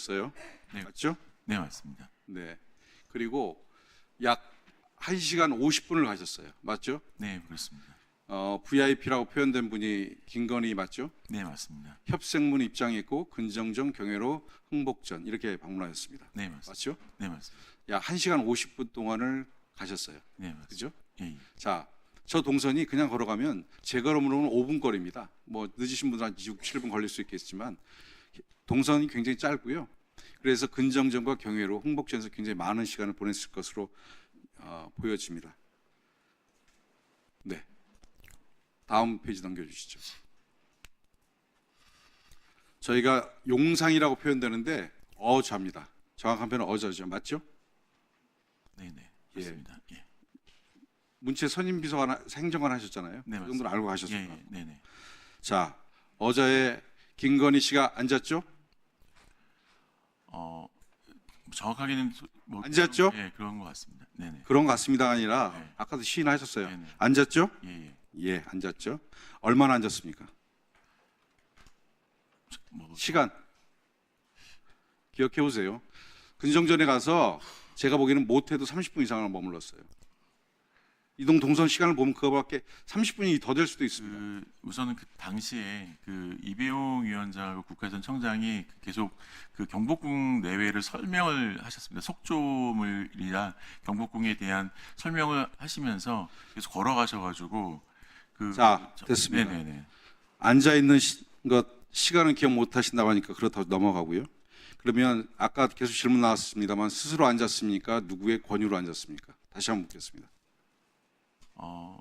있어요. 네. 맞죠? 네 맞습니다. 네. 그리고 약 1시간 50분을 가셨어요. 맞죠? 네 그렇습니다. 어, VIP라고 표현된 분이 김건희 맞죠? 네 맞습니다. 협생문 입장했고 근정전 경회로 흥복전 이렇게 방문하셨습니다. 네 맞습니다. 맞죠? 네 맞습니다. 약 1시간 50분 동안을 가셨어요. 네 맞습니다. 그죠? 예, 예. 자, 저 동선이 그냥 걸어가면 제 걸음으로는 5분 거리입니다. 뭐 늦으신 분들은 한 6, 7분 걸릴 수 있겠지만 동선이 굉장히 짧고요. 그래서 근정전과 경회로 흥복전에서 굉장히 많은 시간을 보냈을 것으로 어, 보여집니다. 네. 다음 페이지 넘겨주시죠. 저희가 용상이라고 표현되는데 어자입니다. 정확한 표현은 어자죠. 맞죠? 네, 네 예. 맞습니다. 예. 문체 선임 비서관 하- 행정관 하셨잖아요. 네, 그 정도는 알고 예, 가셨을 예. 거예요. 네, 네. 자, 어제에 김건희 씨가 앉았죠? 어 정확하게는 소- 뭐 앉았죠? 그런, 예, 그런 것 같습니다. 네, 네. 그런 것 같습니다가 아니라 네. 아까도 시인하셨어요. 네, 네. 앉았죠? 예, 예. 예, 앉았죠. 얼마나 앉았습니까? 뭐 시간 기억해 보세요. 근정전에 가서 제가 보기에는 못해도 30분 이상을 머물렀어요. 이동 동선 시간을 보면 그거밖에 30분이 더 될 수도 있습니다. 그 우선은 그 당시에 그 이배용 위원장하고 국가전 청장이 계속 그 경복궁 내외를 설명을 하셨습니다. 속조물이나 경복궁에 대한 설명을 하시면서 계속 걸어가셔가지고 그 자, 저- 됐습니다. 네네네. 앉아 있는 시, 것 시간은 기억 못 하신다고 하니까 그렇다고 넘어가고요. 그러면 아까 계속 질문 나왔습니다만 스스로 앉았습니까? 누구의 권유로 앉았습니까? 다시 한번 묻겠습니다. 어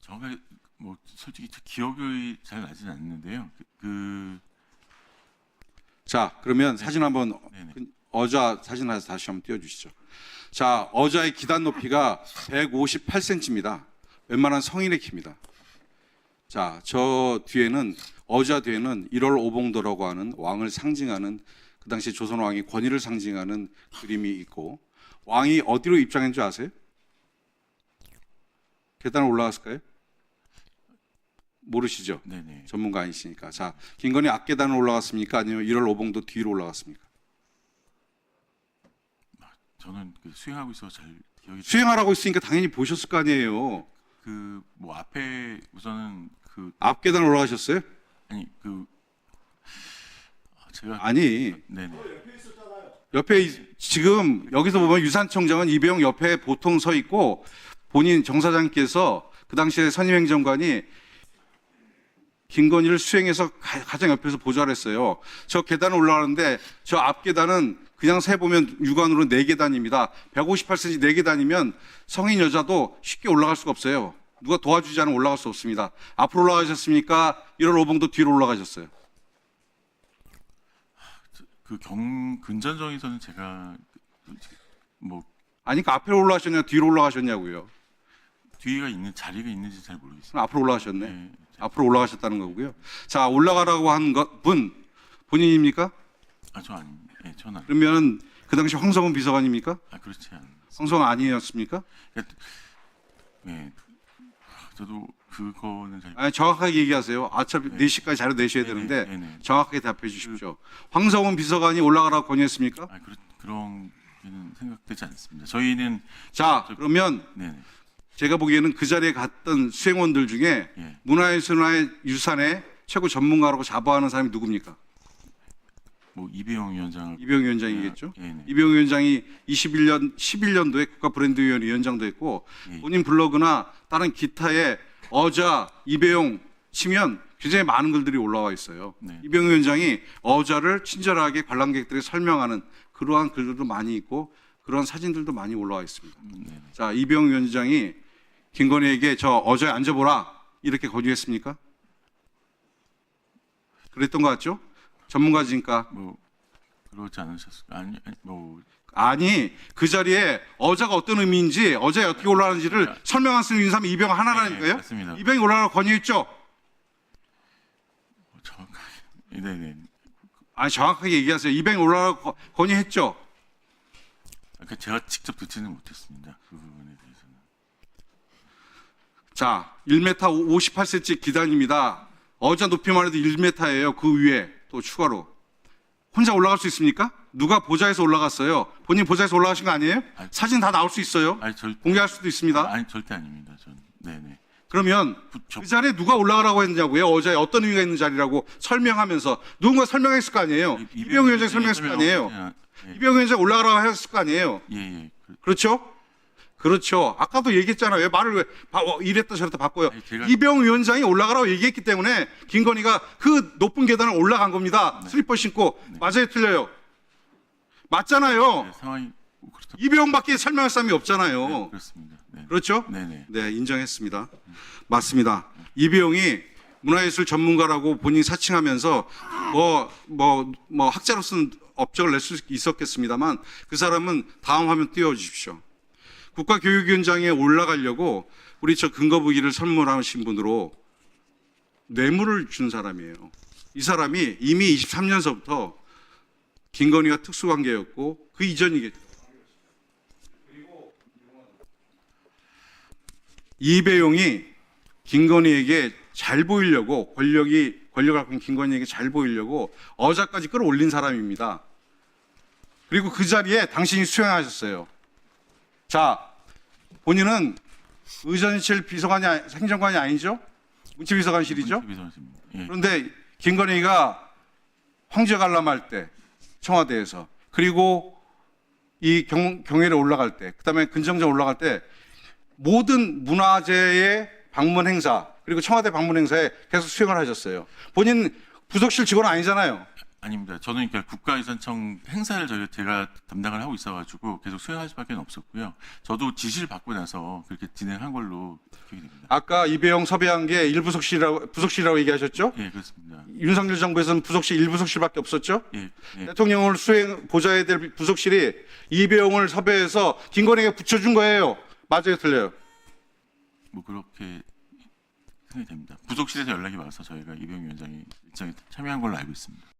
정말 뭐 솔직히 저 기억이 잘 나지는 않는데요. 그, 그 자, 그러면 사진 한번 네네. 그 어자 사진 하나 다시 한번 띄워 주시죠. 자, 어자의 기단 높이가 158cm입니다. 웬만한 성인의 키입니다. 자, 저 뒤에는 어자 뒤에는 1월 오봉도라고 하는 왕을 상징하는 그 당시 조선 왕이 권위를 상징하는 그림이 있고 왕이 어디로 입장한 줄 아세요? 계단을 올라갔을까요? 모르시죠? 네네. 전문가 아니시니까. 자, 김건희 앞계단을 올라갔습니까? 아니면 1월 오봉도 뒤로 올라갔습니까? 저는 그 수행하고 있어서 잘 기억이 수행하라고 했으니까 당연히 보셨을 거 아니에요. 그 뭐 앞에 우선은 그 앞계단 올라가셨어요? 아니 그 아, 제가 아니, 네네 옆에 이- 지금 여기서 보면 유산청장은 이배용 옆에 보통 서 있고 본인 정 사장님께서 그 당시에 선임행정관이 김건희를 수행해서 가- 가장 옆에서 보좌했어요. 저 계단을 올라가는데 저 앞 계단은 그냥 세 보면 육안으로 네 계단입니다. 158cm 네 계단이면 성인 여자도 쉽게 올라갈 수가 없어요. 누가 도와주지 않으면 올라갈 수 없습니다. 앞으로 올라가셨습니까? 1월 5봉도 뒤로 올라가셨어요. 그 경 근전정에서는 제가 그- 뭐 아니, 그 앞에 올라가셨냐, 뒤로 올라가셨냐고요. 뒤에가 있는 자리가 있는지 잘 모르겠어요. 앞으로 올라가셨네. 네. 앞으로 올라가셨다는 거고요. 자, 올라가라고 한 것, 분, 본인입니까? 아저 아닙니다. 예, 저는 아니- 그러면 그 당시 황성훈 비서관입니까? 아 그렇지 않습니다. 황성훈 아니었습니까? 예. 저도 그거는 잘 아니, 정확하게 얘기하세요. 어차피 네. 4시까지 자료 내셔야 네네, 되는데 네네. 정확하게 답해 주십시오. 황성훈 비서관이 올라가라고 권유했습니까? 아 그런 그런 생각되지 않습니다. 저희는 자, 그러면 네네 제가 보기에는 그 자리에 갔던 수행원들 중에 예. 문화예술의 유산의 최고 전문가라고 자부하는 사람이 누굽니까? 뭐 이배용 위원장을 이병희 위원장이겠죠? 예, 네. 이병희 위원장이 21년 11년도에 국가 브랜드 위원 위원장도 했고 예. 본인 블로그나 다른 기타에 어자 이배용 치면 굉장히 많은 글들이 올라와 있어요. 네. 이병희 위원장이 어자를 친절하게 관람객들에게 설명하는 그러한 글들도 많이 있고 그런 사진들도 많이 올라와 있습니다. 음, 네네. 자 이병희 위원장이 김건희에게 저 어자에 앉아보라 이렇게 권유했습니까? 그랬던 것 같죠? 전문가지니까 뭐 그렇지 않으셨을까? 아니, 뭐 아니 그 자리에 어자가 어떤 의미인지 어자에 어떻게 올라가는지를 설명할 수 있는 사람이 이병 하나라니까요. 네, 맞습니다. 이병이 올라가라고 권유했죠. 뭐 정확하게 네네. 아니 정확하게 얘기하세요. 이병이 올라가라고 거- 권유했죠. 그러니까 제가 직접 듣지는 못했습니다. 그 부분에 대해서는. 자, 1m 58cm 기단입니다. 어자 높이만 해도 1m예요. 그 위에 또 추가로 혼자 올라갈 수 있습니까? 누가 보좌에서 올라갔어요? 본인 보좌에서 올라가신 거 아니에요? 아니, 사진 다 나올 수 있어요. 아니 절 공개할 수도 있습니다. 아니 절대 아닙니다. 전 네네. 그러면 그 자리에 누가 올라가라고 했냐고요? 어제 어떤 의미가 있는 자리라고 설명하면서 누군가 설명했을 거 아니에요? 이병 위원장이 설명했을 거 아니에요? 예, 이병 위원장 올라가라고 했을 거 아니에요? 예, 예. 그- 그렇죠? 그렇죠. 아까도 얘기했잖아요. 왜 말을 왜 바- 어, 이랬다 저랬다 바꿔요? 아니, 제가- 이병 위원장이 올라가라고 얘기했기 때문에 김건희가 그 높은 계단을 올라간 겁니다. 네. 슬리퍼 신고 맞아요, 틀려요? 맞잖아요. 네, 상황이 그렇다. 이병밖에 설명할 사람이 네, 없잖아요. 그렇습니다. 네. 그렇죠? 네네. 네, 인정했습니다. 맞습니다. 이병이 문화예술 전문가라고 본인이 사칭하면서 뭐, 뭐, 뭐 학자로서는 업적을 낼 수 있었겠습니다만 그 사람은 다음 화면 띄워 주십시오. 국가교육위원장에 올라가려고 우리 저 근거부기를 선물하신 분으로 뇌물을 준 사람이에요. 이 사람이 이미 23년서부터 김건희가 특수관계였고 그 이전이겠죠. 이배용이 김건희에게 잘 보이려고 권력이 권력을 갖고 있는 김건희에게 잘 보이려고 어자까지 끌어올린 사람입니다. 그리고 그 자리에 당신이 수행하셨어요. 자, 본인은 의전실 비서관이 아니- 행정관이 아니죠? 문체비서관실이죠? 비서관입니다. 예. 그런데 김건희가 황제 관람할 때 청와대에서 그리고 이 경, 경회를 올라갈 때 그다음에 근정전 올라갈 때 모든 문화재의 방문 행사 그리고 청와대 방문 행사에 계속 수행을 하셨어요. 본인 부속실 직원 아니잖아요. 아닙니다. 저는 그러니까 국가유산청 행사를 저희 제가 담당을 하고 있어가지고 계속 수행할 수밖에 없었고요. 저도 지시를 받고 나서 그렇게 진행한 걸로 기억이 됩니다. 아까 이배영 섭외한 게 일부속실이라고 부속실이라고 얘기하셨죠? 예, 그렇습니다. 윤석열 정부에서는 부속실 일부속실밖에 없었죠? 예, 예. 대통령을 수행 보좌해야 될 부속실이 이배용을 섭외해서 김건희에게 붙여준 거예요. 맞아요, 틀려요. 뭐 그렇게 생각이 됩니다. 부속실에서 연락이 와서 저희가 이병 위원장이 일정에 참여한 걸로 알고 있습니다.